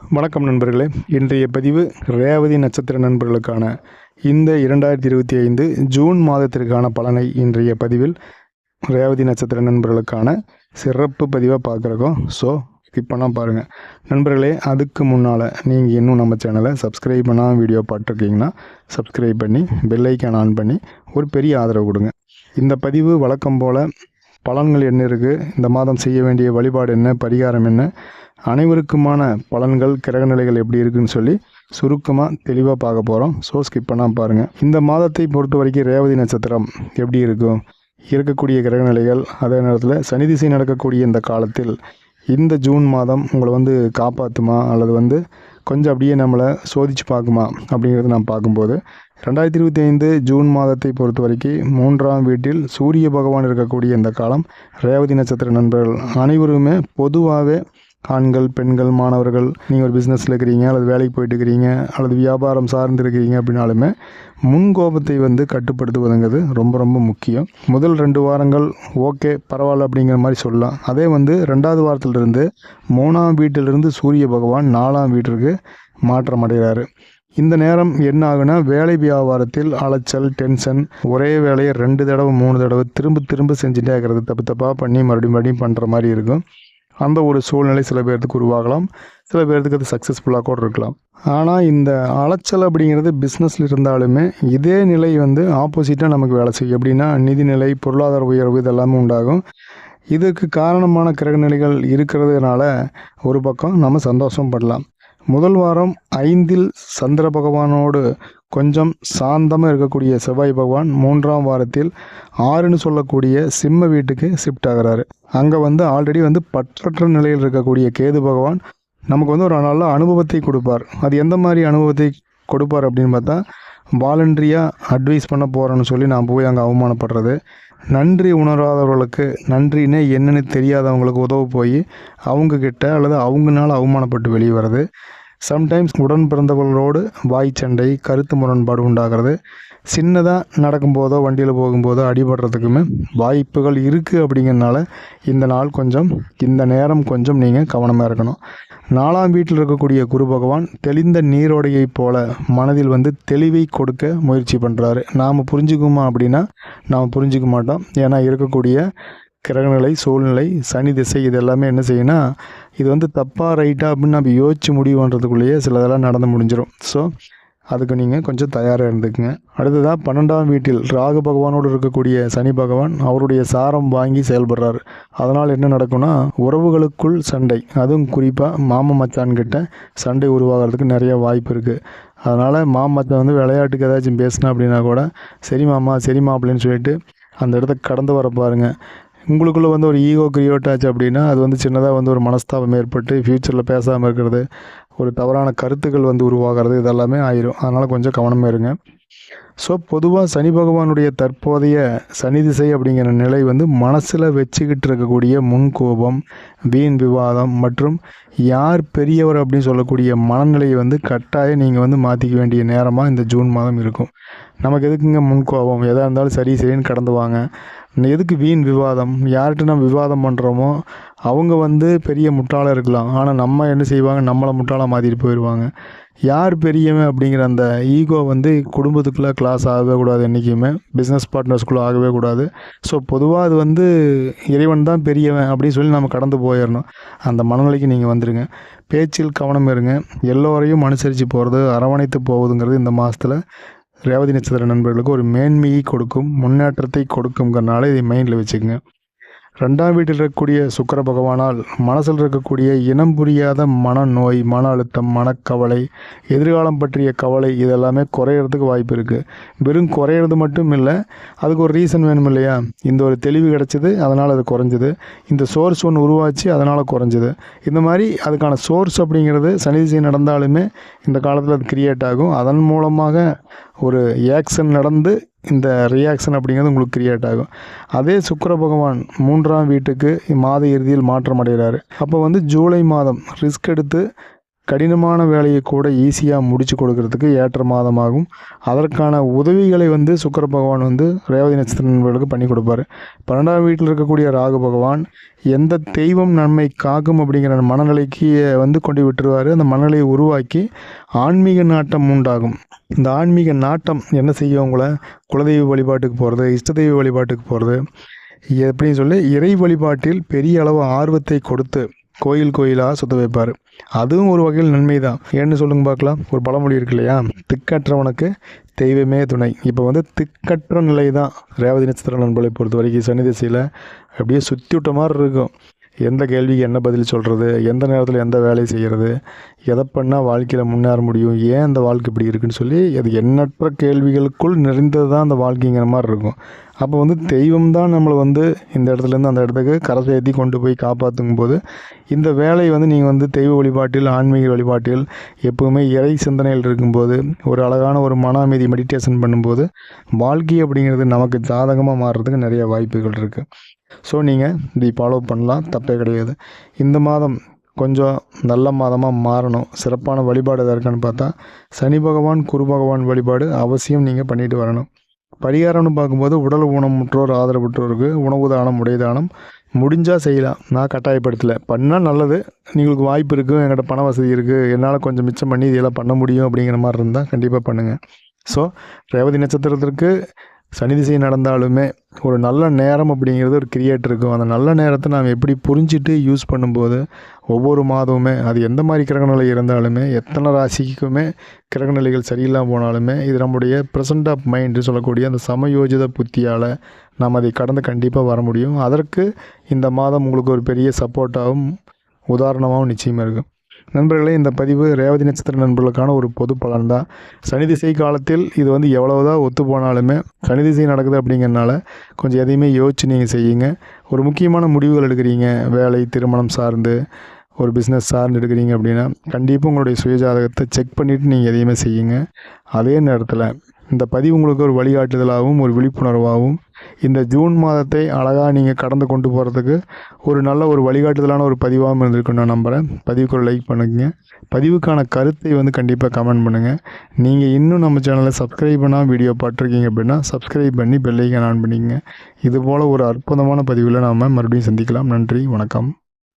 வணக்கம் நண்பர்களே. இன்றைய பதிவு ரேவதி நட்சத்திர நண்பர்களுக்கான இந்த இரண்டாயிரத்தி இருபத்தி ஐந்து ஜூன் மாதத்திற்கான பலனை இன்றைய பதிவில் ரேவதி நட்சத்திர நண்பர்களுக்கான சிறப்பு பதிவாக பார்க்குறோம். ஸோ இப்போனா பாருங்கள் நண்பர்களே அதுக்கு முன்னால் நீங்கள் இன்னும் நம்ம சேனலை சப்ஸ்கிரைப் பண்ணால் வீடியோ பார்த்துருக்கீங்கன்னா சப்ஸ்கிரைப் பண்ணி பெல் ஆன் பண்ணி ஒரு பெரிய ஆதரவு கொடுங்க. இந்த பதிவு வழக்கம் போல் பலன்கள் என்ன இருக்குது இந்த மாதம் செய்ய வேண்டிய வழிபாடு என்ன? பரிகாரம் என்ன? அனைவருக்குமான பலன்கள் கிரகநிலைகள் எப்படி இருக்குன்னு சொல்லி சுருக்கமாக தெளிவாக பார்க்க போகிறோம் ஸோ ஸ்கிப் பண்ணால் பாருங்கள் இந்த மாதத்தை பொறுத்த வரைக்கும் ரேவதி நட்சத்திரம் எப்படி இருக்கும்? இருக்கக்கூடிய கிரகநிலைகள் அதே நேரத்தில் சனி திசை நடக்கக்கூடிய இந்த காலத்தில் இந்த ஜூன் மாதம் உங்களை வந்து காப்பாற்றுமா அல்லது வந்து கொஞ்சம் அப்படியே நம்மளை சோதித்து பார்க்குமா? அப்படிங்கிறது நான் பார்க்கும்போது ரெண்டாயிரத்தி இருபத்தி ஐந்து ஜூன் மாதத்தை பொறுத்த வரைக்கும் மூன்றாம் வீட்டில் சூரிய பகவான் இருக்கக்கூடிய இந்த காலம் ரேவதி நட்சத்திர நண்பர்கள் அனைவருமே பொதுவாகவே ஆண்கள் பெண்கள் மாணவர்கள் நீங்கள் ஒரு பிஸ்னஸில் இருக்கிறீங்க அல்லது வேலைக்கு போயிட்டு இருக்கிறீங்க அல்லது வியாபாரம் சார்ந்து இருக்கிறீங்க அப்படின்னாலுமே முன்கோபத்தை வந்து கட்டுப்படுத்துவதுங்கிறது ரொம்ப ரொம்ப முக்கியம். முதல் ரெண்டு வாரங்கள் ஓகே பரவாயில்ல அப்படிங்கிற மாதிரி சொல்லலாம். அதே வந்து ரெண்டாவது வாரத்திலிருந்து மூணாம் வீட்டிலிருந்து சூரிய பகவான் நாலாம் வீட்டிற்கு மாற்றம் அடைகிறாரு. இந்த நேரம் என்ன ஆகுனா வேலை வியாபாரத்தில் அலைச்சல் டென்ஷன் ஒரே வேலையை ரெண்டு தடவை மூணு தடவை திரும்ப திரும்ப செஞ்சுட்டே இருக்கிறது. தப்பு தப்பாக பண்ணி மறுபடியும் மறுபடியும் பண்ணுற மாதிரி இருக்கும். அந்த ஒரு சூழ்நிலை சில பேர்த்துக்கு உருவாகலாம் சில பேர்த்துக்கு அது சக்ஸஸ்ஃபுல்லாக கூட இருக்கலாம். ஆனால் இந்த அலைச்சல் அப்படிங்கிறது பிஸ்னஸில் இருந்தாலுமே இதே நிலை வந்து ஆப்போசிட்டாக நமக்கு வேலை செய்யும். எப்படின்னா நிதிநிலை பொருளாதார உயர்வு இதெல்லாமே உண்டாகும். இதுக்கு காரணமான கிரகநிலைகள் இருக்கிறதுனால ஒரு பக்கம் நம்ம சந்தோஷம் படலாம். முதல் வாரம் ஐந்தில் சந்திர பகவானோடு கொஞ்சம் சாந்தமாக இருக்கக்கூடிய செவ்வாய் பகவான் மூன்றாம் வாரத்தில் ஆறுன்னு சொல்லக்கூடிய சிம்ம வீட்டுக்கு ஷிஃப்ட் ஆகிறாரு. அங்கே வந்து ஆல்ரெடி வந்து பற்றற்ற நிலையில் இருக்கக்கூடிய கேது பகவான் நமக்கு வந்து ஒரு நல்ல அனுபவத்தை கொடுப்பார். அது எந்த மாதிரி அனுபவத்தை கொடுப்பார் அப்படின்னு பார்த்தா வாலண்டரியாக அட்வைஸ் பண்ண போகிறேன்னு சொல்லி நான் போய் அங்கே அவமானப்படுறது. நன்றி உணராதவர்களுக்கு நன்றினே என்னன்னு தெரியாதவங்களுக்கு உதவ போய் அவங்கக்கிட்ட அல்லது அவங்கனால அவமானப்பட்டு வெளியே வர்றது. சம்டைம்ஸ் உடன் பிறந்தவர்களோடு வாய் சண்டை கருத்து முரண்பாடு உண்டாகிறது. சின்னதாக நடக்கும்போதோ வண்டியில் போகும்போதோ அடிபடுறதுக்குமே வாய்ப்புகள் இருக்குது அப்படிங்கிறனால இந்த நாள் கொஞ்சம் இந்த நேரம் கொஞ்சம் நீங்கள் கவனமாக இருக்கணும். நாலாம் வீட்டில் இருக்கக்கூடிய குரு பகவான் தெளிந்த நீரோடையைப் போல மனதில் வந்து தெளிவை கொடுக்க முயற்சி பண்ணுறாரு நாம் புரிஞ்சுக்குமா அப்படின்னா நாம் புரிஞ்சுக்க மாட்டோம். ஏன்னா இருக்கக்கூடிய கிரகநிலை சூழ்நிலை சனி திசை இது எல்லாமே என்ன செய்யணும் இது வந்து தப்பாக ரைட்டாக அப்படின்னு நம்ம யோசிச்சு முடிவு பண்ணுறதுக்குள்ளேயே சிலதெல்லாம் நடந்து முடிஞ்சிடும் ஸோ அதுக்கு நீங்கள் கொஞ்சம் தயாராக இருந்துக்குங்க. அடுத்ததாக பன்னெண்டாம் வீட்டில் ராகு பகவானோடு இருக்கக்கூடிய சனி பகவான் அவருடைய சாரம் வாங்கி செயல்படுறாரு. அதனால் என்ன நடக்கும்னா உறவுகளுக்குள் சண்டை அதுவும் குறிப்பாக மாம மச்சான்கிட்ட சண்டை உருவாகிறதுக்கு நிறைய வாய்ப்பு இருக்குது அதனால் மாமச்சான் வந்து விளையாட்டுக்கு ஏதாச்சும் பேசினா அப்படின்னா கூட சரி மாமா சரி மாப்பிள்ளைன்னு சொல்லிட்டு அந்த இடத்த கடந்து வர பாருங்கள் உங்களுக்குள்ளே வந்து ஒரு ஈகோ கிரியேட் ஆச்சு அப்படின்னா அது வந்து சின்னதாக வந்து ஒரு மனஸ்தாபம் ஏற்பட்டு ஃப்யூச்சரில் பேசாமல் இருக்கிறது ஒரு தவறான கருத்துக்கள் வந்து உருவாகிறது இதெல்லாமே ஆயிரும். அதனால் கொஞ்சம் கவனமாக இருங்க. ஸோ பொதுவாக சனி பகவானுடைய தற்போதைய சனி திசை அப்படிங்கிற நிலை வந்து மனசில் வச்சுக்கிட்டு இருக்கக்கூடிய முன்கோபம் வீண் விவாதம் மற்றும் யார் பெரியவர் அப்படின்னு சொல்லக்கூடிய மனநிலையை வந்து கட்டாயம் நீங்கள் வந்து மாற்றிக்க வேண்டிய நேரமாக இந்த ஜூன் மாதம் இருக்கும். நமக்கு எதுக்குங்க முன்கோபம்? எதாக இருந்தாலும் சரி சரின்னு கடந்து வாங்க. எதுக்கு வீண் விவாதம்? யார்கிட்ட நம்ம விவாதம் பண்ணுறோமோ அவங்க வந்து பெரிய முட்டாளாக இருக்கலாம். ஆனால் நம்ம என்ன செய்வாங்க? நம்மளை முட்டாளாக மாற்றிட்டு போயிடுவாங்க யார் பெரியவன் அப்படிங்கிற அந்த ஈகோ வந்து குடும்பத்துக்குள்ளே கிளாஸ் ஆகவே கூடாது என்றைக்குமே பிஸ்னஸ் பார்ட்னர்ஸ்குள்ளே ஆகவே கூடாது. ஸோ பொதுவாக அது வந்து இறைவன் தான் பெரியவன் அப்படின்னு சொல்லி நம்ம கடந்து போயிடணும். அந்த மனநிலைக்கு நீங்கள் வந்துடுங்க பேச்சில் கவனம் இருங்க. எல்லோரையும் அனுசரித்து போகிறது அரவணைத்து போகுதுங்கிறது இந்த மாதத்தில் ரேவதி நட்சத்திர நண்பர்களுக்கு ஒரு மேன்மையை கொடுக்கும் முன்னேற்றத்தை கொடுக்குங்கிறனால இதை மைண்டில் வச்சுக்கோங்க. ரெண்டாம் வீட்டில் இருக்கக்கூடிய சுக்கர பகவானால் மனசில் இருக்கக்கூடிய இனம் புரியாத மனநோய் மன அழுத்தம் மனக்கவலை எதிர்காலம் பற்றிய கவலை இதெல்லாமே குறையிறதுக்கு வாய்ப்பு இருக்குது வெறும் குறையிறது மட்டும் இல்லை அதுக்கு ஒரு ரீசன் வேணும் இல்லையா? இந்த ஒரு தெளிவு கிடச்சிது அதனால் அது குறைஞ்சிது. இந்த சோர்ஸ் ஒன்று உருவாச்சு அதனால் குறைஞ்சிது. இந்த மாதிரி அதுக்கான சோர்ஸ் அப்படிங்கிறது சனி திசை நடந்தாலுமே இந்த காலத்தில் அது கிரியேட் ஆகும். அதன் மூலமாக ஒரு ஆக்ஷன் நடந்து இந்த ரியாக்ஷன் அப்படிங்கிறது உங்களுக்கு கிரியேட் ஆகும். அதே சுக்கர பகவான் மூன்றாம் வீட்டுக்கு மாத இறுதியில் மாற்றம் அடைகிறாரு. அப்போ வந்து ஜூலை மாதம் ரிஸ்க் எடுத்து கடினமான வேலையை கூட ஈஸியாக முடிச்சு கொடுக்கறதுக்கு ஏற்ற மாதமாகும். அதற்கான உதவிகளை வந்து சுக்கர பகவான் வந்து ரேவதி நட்சத்திர நண்பர்களுக்கு பண்ணி கொடுப்பாரு. பன்னெண்டாம் வீட்டில் இருக்கக்கூடிய ராகு பகவான் எந்த தெய்வம் நன்மை காக்கும் அப்படிங்கிற மனநிலைக்கு வந்து கொண்டு விட்டுருவார். அந்த மனநிலையை உருவாக்கி ஆன்மீக நாட்டம் உண்டாகும். இந்த ஆன்மீக நாட்டம் என்ன செய்யும் உங்களை? குலதெய்வ வழிபாட்டுக்கு போகிறது இஷ்ட தெய்வ வழிபாட்டுக்கு போகிறது எப்படின்னு சொல்லி இறை வழிபாட்டில் பெரிய அளவு ஆர்வத்தை கொடுத்து கோயில் கோயிலாக சுத்த வைப்பார். அதுவும் ஒரு வகையில் நன்மை தான் ஏன்னு சொல்லுங்க பார்க்கலாம். ஒரு பழமொழி இருக்கு இல்லையா? திக்கற்றவனுக்கு தெய்வமே துணை. இப்போ வந்து திக்கற்ற நிலை தான் ரேவதி நட்சத்திர நண்பர்களை பொறுத்த வரைக்கும் சனி திசையில் அப்படியே சுற்றி விட்ட மாதிரி இருக்கும். எந்த கேள்விக்கு என்ன பதில் சொல்கிறது எந்த நேரத்தில் எந்த வேலையை செய்கிறது எதை பண்ணால் வாழ்க்கையில் முன்னேற முடியும்? ஏன் அந்த வாழ்க்கை இப்படி இருக்குன்னு சொல்லி அது எண்ணற்ற கேள்விகளுக்குள் நிறைந்தது தான் அந்த வாழ்க்கைங்கிற மாதிரி இருக்கும். அப்போ வந்து தெய்வம் தான் நம்மளை வந்து இந்த இடத்துலேருந்து அந்த இடத்துக்கு கரை சேர்த்தி கொண்டு போய் காப்பாற்றும் போது இந்த வேலையை வந்து நீங்கள் வந்து தெய்வ வழிபாட்டில் ஆன்மீக வழிபாட்டில் எப்போவுமே இறை சிந்தனையில் இருக்கும்போது ஒரு அழகான ஒரு மன அமைதி மெடிடேஷன் பண்ணும்போது வாழ்க்கை அப்படிங்கிறது நமக்கு ஜாதகமாக மாறுறதுக்கு நிறைய வாய்ப்புகள் இருக்குது ஸோ நீங்கள் இதை ஃபாலோ பண்ணலாம் தப்பே கிடையாது. இந்த மாதம் கொஞ்சம் நல்ல மாதமாக மாறணும். சிறப்பான வழிபாடு எதாக இருக்கான்னு பார்த்தா சனி பகவான் குரு பகவான் வழிபாடு அவசியம் நீங்கள் பண்ணிட்டு வரணும். பரிகாரம்னு பார்க்கும்போது உடல் ஊனமுற்றோர் ஆதரவுற்றோருக்கு உணவு தானம் உடைதானம் முடிஞ்சால் செய்யலாம். நான் கட்டாயப்படுத்தலை. பண்ணால் நல்லது. உங்களுக்கு வாய்ப்பு இருக்குது என்கிட்ட பண வசதி இருக்குது என்னால் கொஞ்சம் மிச்சம் பண்ணி இதெல்லாம் பண்ண முடியும் அப்படிங்கிற மாதிரி இருந்தால் கண்டிப்பாக பண்ணுங்கள் ஸோ ரேவதி நட்சத்திரத்திற்கு சனி திசை நடந்தாலுமே ஒரு நல்ல நேரம் அப்படிங்கிறது ஒரு கிரியேட் இருக்கும். அந்த நல்ல நேரத்தை நாம் எப்படி புரிஞ்சுட்டு யூஸ் பண்ணும்போது ஒவ்வொரு மாதமுமே அது எந்த மாதிரி கிரகநிலை இருந்தாலுமே எத்தனை ராசிக்குமே கிரகநிலைகள் சரியில்லாமல் போனாலுமே இது நம்முடைய ப்ரெசன்ட் ஆஃப் மைண்டு சொல்லக்கூடிய அந்த சமயோஜித புத்தியால் நாம் அதை கடந்து கண்டிப்பாக வர முடியும். அதற்கு இந்த மாதம் உங்களுக்கு ஒரு பெரிய சப்போர்ட்டாகவும் உதாரணமாகவும் நிச்சயமாக இருக்கும். நண்பர்களே இந்த பதிவு ரேவதி நட்சத்திர நண்பர்களுக்கான ஒரு பொது பலன் தான் சனி திசை காலத்தில் இது வந்து எவ்வளவுதான் ஒத்து போனாலுமே சனி திசை நடக்குது அப்படிங்கிறனால கொஞ்சம் எதையுமே யோசிச்சு நீங்கள் செய்யுங்க. ஒரு முக்கியமான முடிவுகள் எடுக்கிறீங்க. வேலை திருமணம் சார்ந்து ஒரு பிஸ்னஸ் சார்ந்து எடுக்கிறீங்க அப்படின்னா கண்டிப்பாக உங்களுடைய சுயஜாதகத்தை செக் பண்ணிவிட்டு நீங்கள் எதையுமே செய்யுங்க. அதே நேரத்தில் இந்த பதிவு உங்களுக்கு ஒரு வழிகாட்டுதலாகவும் ஒரு விழிப்புணர்வாகவும் இந்த ஜூன் மாதத்தை அழகாக நீங்கள் கடந்து கொண்டு போகிறதுக்கு ஒரு நல்ல ஒரு வழிகாட்டுதலான ஒரு பதிவாகவும் இருந்திருக்கும் நான் நம்புகிறேன் பதிவுக்கு ஒரு லைக் பண்ணுங்க. பதிவுக்கான கருத்தை வந்து கண்டிப்பாக கமெண்ட் பண்ணுங்கள் நீங்கள் இன்னும் நம்ம சேனலை சப்ஸ்கிரைப் பண்ணால் வீடியோ பார்த்துருக்கீங்க அப்படின்னா சப்ஸ்கிரைப் பண்ணி பெல்லைக்கன் ஆன் பண்ணிக்கங்க. இதுபோல் ஒரு அற்புதமான பதிவில் நாம் மறுபடியும் சந்திக்கலாம். நன்றி வணக்கம்.